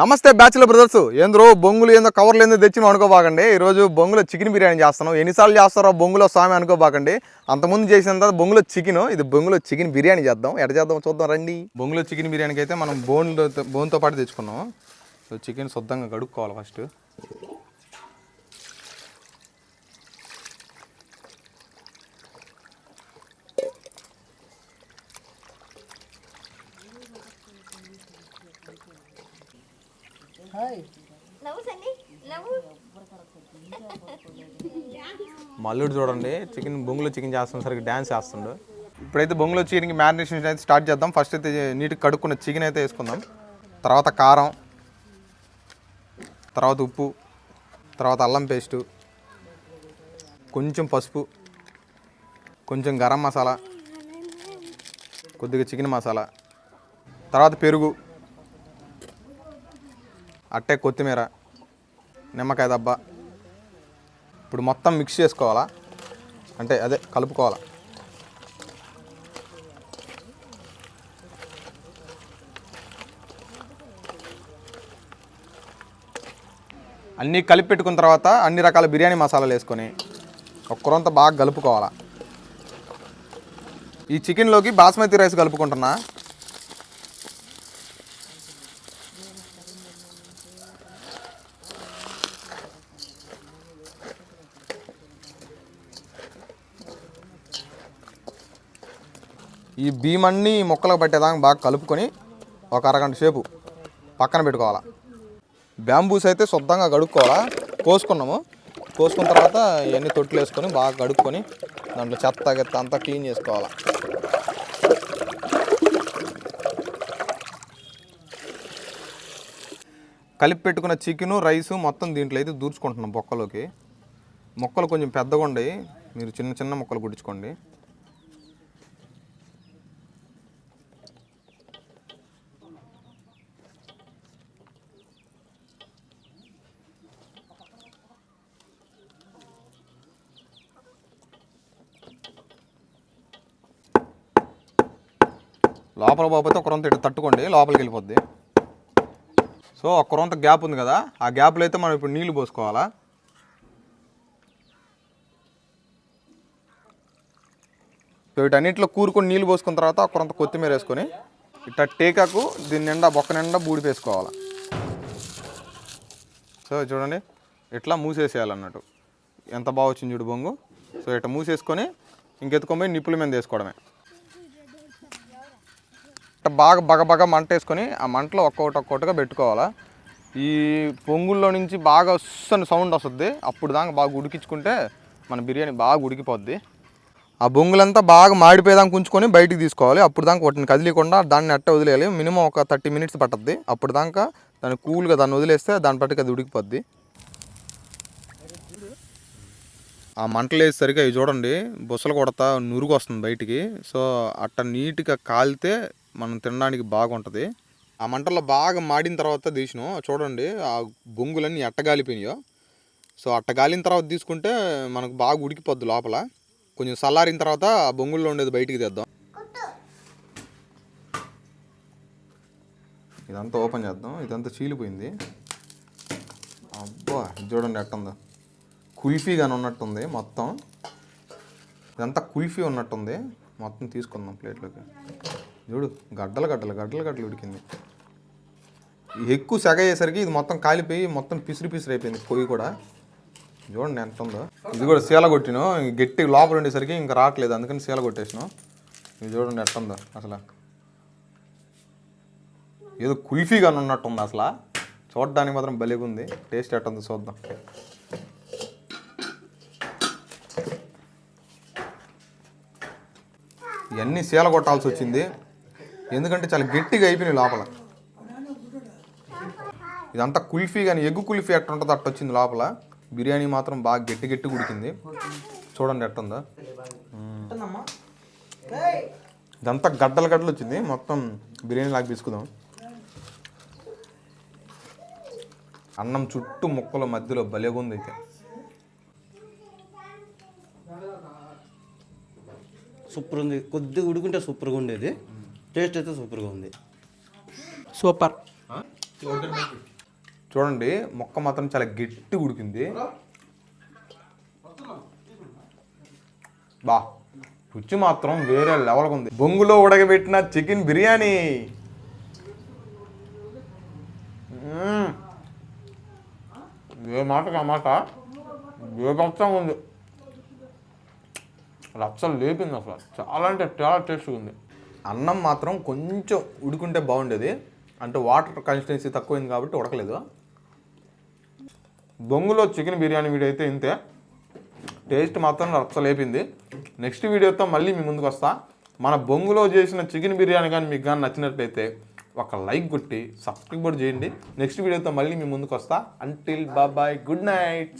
నమస్తే bachelor brothers. ఏంద్రో బొంగులు ఏందో కవర్లు ఏందో తెచ్చి అనుకోబాకండి. ఈరోజు బొంగులో చికెన్ బిర్యానీ చేస్తున్నాం. ఎన్నిసార్లు చేస్తారో బొంగులో స్వామి అనుకోబాకండి. అంతకుముందు చేసిన తర్వాత బొంగులో చికెన్ ఇది బొంగులో చికెన్ బిర్యానీ చేద్దాం. ఎట చేద్దాం చూద్దాం రండి. బొంగులో చికెన్ బిర్యానీకి అయితే మనం బోన్లో బోన్తో పాటు తెచ్చుకున్నాం. సో చికెన్ శుద్ధంగా కడుక్కోవాలి ఫస్ట్. మల్లుడు చూడండి చికెన్ బొంగులో చికెన్ చేస్తాం సరికి డ్యాన్స్ చేస్తుండు. ఇప్పుడైతే బొంగులో చికెన్కి మ్యారినేషన్ అయితే స్టార్ట్ చేద్దాం. ఫస్ట్ అయితే నీట్గా కడుక్కున్న చికెన్ అయితే వేసుకుందాం. తర్వాత కారం తర్వాత ఉప్పు తర్వాత అల్లం పేస్టు కొంచెం పసుపు కొంచెం గరం మసాలా కొద్దిగా చికెన్ మసాలా తర్వాత పెరుగు. అట్టే కొత్తిమీర నిమ్మకాయ దబ్బ. ఇప్పుడు మొత్తం మిక్స్ చేసుకోవాలా? అంటే అదే కలుపుకోవాలా? అన్నీ కలిపి పెట్టుకున్న తర్వాత అన్ని రకాల బిర్యానీ మసాలాలు వేసుకొని ఒక్కరంతా బాగా కలుపుకోవాలా? ఈ చికెన్లోకి బాస్మతి రైస్ కలుపుకుంటున్నా. ఈ బియ్యమన్నీ మొక్కలకు పట్టేదాకా బాగా కలుపుకొని ఒక అరగంట సేపు పక్కన పెట్టుకోవాలా. బ్యాంబూస్ అయితే శుద్ధంగా కడుక్కోవాలా. కోసుకున్నాము. కోసుకున్న తర్వాత ఇవన్నీ తొట్లు వేసుకొని బాగా కడుక్కొని దాంట్లో చెత్త గెత్త అంతా క్లీన్ చేసుకోవాలా. కలిపి పెట్టుకున్న చికెను రైసు మొత్తం దీంట్లో అయితే దూర్చుకుంటున్నాం బొక్కలోకి. మొక్కలు కొంచెం పెద్దగా ఉండయి మీరు చిన్న చిన్న మొక్కలు కుట్టించుకోండి లోపల పోకపోతే ఒక రొంత ఇటు తట్టుకోండి లోపలికి వెళ్ళిపోద్ది. సో ఒక రొంత గ్యాప్ ఉంది కదా ఆ గ్యాప్లో అయితే మనం ఇప్పుడు నీళ్ళు పోసుకోవాలా? సో వీటన్నిటిలో కూరుకొని నీళ్ళు పోసుకున్న తర్వాత ఒక రొంత కొత్తిమీర వేసుకొని ఇట్లా టేకాకు దీని నిండా బొక్క నిండా బూడి వేసుకోవాలి. సో చూడండి ఇట్లా మూసేసేయాలన్నట్టు. ఎంత బాగా వచ్చింది చూడు బొంగు. సో ఇట్లా మూసేసుకొని ఇంకెత్తుకొని నిప్పుల మీద వేసుకోవడమే. బాగా బగ బగ మంట వేసుకొని ఆ మంటలో ఒక్కొక్కటి ఒక్కొక్కటిగా పెట్టుకోవాలా. ఈ పొంగుల్లో నుంచి బాగా వస్తున్న సౌండ్ వస్తుంది. అప్పుడు దాకా బాగా ఉడికించుకుంటే మన బిర్యానీ బాగా ఉడికిపోద్ది. ఆ బొంగులంతా బాగా మాడిపోయేదాకా ఉంచుకొని బయటికి తీసుకోవాలి. అప్పుడు దాకా వాటిని కదిలీకుండా దాన్ని అట్ట వదిలేయాలి. మినిమం ఒక థర్టీ మినిట్స్ పట్టద్ది. అప్పుడు దాకా దాన్ని కూల్గా దాన్ని వదిలేస్తే దాని పట్టుకు అది ఉడికిపోద్ది. ఆ మంటలు వేసేసరికి అవి చూడండి బుసలు కొడతా నురుగు వస్తుంది బయటికి. సో అట్ట నీట్గా కాలితే మనం తినడానికి బాగుంటుంది. ఆ మంటల్లో బాగా మాడిన తర్వాత తీసినాం చూడండి ఆ బొంగులన్నీ ఎట్టగాలిపోయినాయో. సో అట్టగాలిన తర్వాత తీసుకుంటే మనకు బాగా ఉడికిపోద్ది లోపల. కొంచెం చల్లారిన తర్వాత ఆ బొంగుల్లో ఉండేది బయటికి తెద్దాం. ఇదంతా ఓపెన్ చేద్దాం. ఇదంతా చీలిపోయింది. అబ్బా ఇది చూడండి ఎట్టుందో. కుల్ఫీగానే ఉన్నట్టుంది మొత్తం. ఇదంతా కుల్ఫీ ఉన్నట్టుంది. మొత్తం తీసుకుందాం ప్లేట్లోకి. చూడు గడ్డలు గడ్డలు గడ్డలు గడ్డలు ఉడికింది. ఎక్కువ సెగ అయ్యేసరికి ఇది మొత్తం కాలిపోయి మొత్తం పిసిరి పిసిరి అయిపోయింది పొయ్యి కూడా. చూడండి ఎంత ఉందో. ఇది కూడా సీల కొట్టిను. గట్టి లోపల ఉండేసరికి ఇంకా రావట్లేదు అందుకని సీల కొట్టేసినాం. ఇది చూడండి ఎట్టుందో అసలు. ఏదో కుల్ఫీగా ఉన్నట్టుంది అసలు. చూడడానికి మాత్రం భలేగా ఉంది. టేస్ట్ ఎట్టుందో చూద్దాం. ఇవన్నీ సీల కొట్టాల్సి వచ్చింది. ఎందుకంటే చాలా గట్టిగా అయిపోయినాయి లోపల. ఇదంతా కుల్ఫీ కానీ ఎగ్గు కుల్ఫీ ఎట్ట ఉంటుందో అట్ట వచ్చింది లోపల. బిర్యానీ మాత్రం బాగా గట్టి గట్టి ఉడికింది. చూడండి ఎట్టుందో. ఇదంతా గడ్డలు గడ్డలు వచ్చింది. మొత్తం బిర్యానీ లాగా తీసుకుందాం. అన్నం చుట్టూ ముక్కల మధ్యలో భలేగా ఉంది అయితే. సూపర్ ఉంది. కొద్దిగా ఉడుకుంటే సూపర్గా ఉండేది. టేస్ట్ అయితే సూపర్గా ఉంది. సూపర్. చూడండి మొక్క మాత్రం చాలా గట్టి ఉడికింది. బా రుచి మాత్రం వేరే లెవెల్గా ఉంది. బొంగులో ఉడకబెట్టిన చికెన్ బిర్యానీ. ఏ మాటకి ఆ మాట? బేభత్సంగా ఉంది. రచ్చలు లేపింది అసలు. చాలా అంటే చాలా టేస్ట్గా ఉంది. అన్నం మాత్రం కొంచెం ఉడుకుంటే బాగుండేది. అంటే వాటర్ కన్సిస్టెన్సీ తక్కువైంది కాబట్టి ఉడకలేదు. బొంగులో చికెన్ బిర్యానీ వీడియో అయితే ఇంతే. టేస్ట్ మాత్రం రచ్చలేపింది. నెక్స్ట్ వీడియోతో మళ్ళీ మీ ముందుకు వస్తా. మన బొంగులో చేసిన చికెన్ బిర్యానీ కానీ మీకు కానీ నచ్చినట్లయితే ఒక లైక్ కొట్టి సబ్స్క్రైబ్ కూడా చేయండి. నెక్స్ట్ వీడియోతో మళ్ళీ మీ ముందుకు వస్తా. అంటిల్ బాబాయ్ గుడ్ నైట్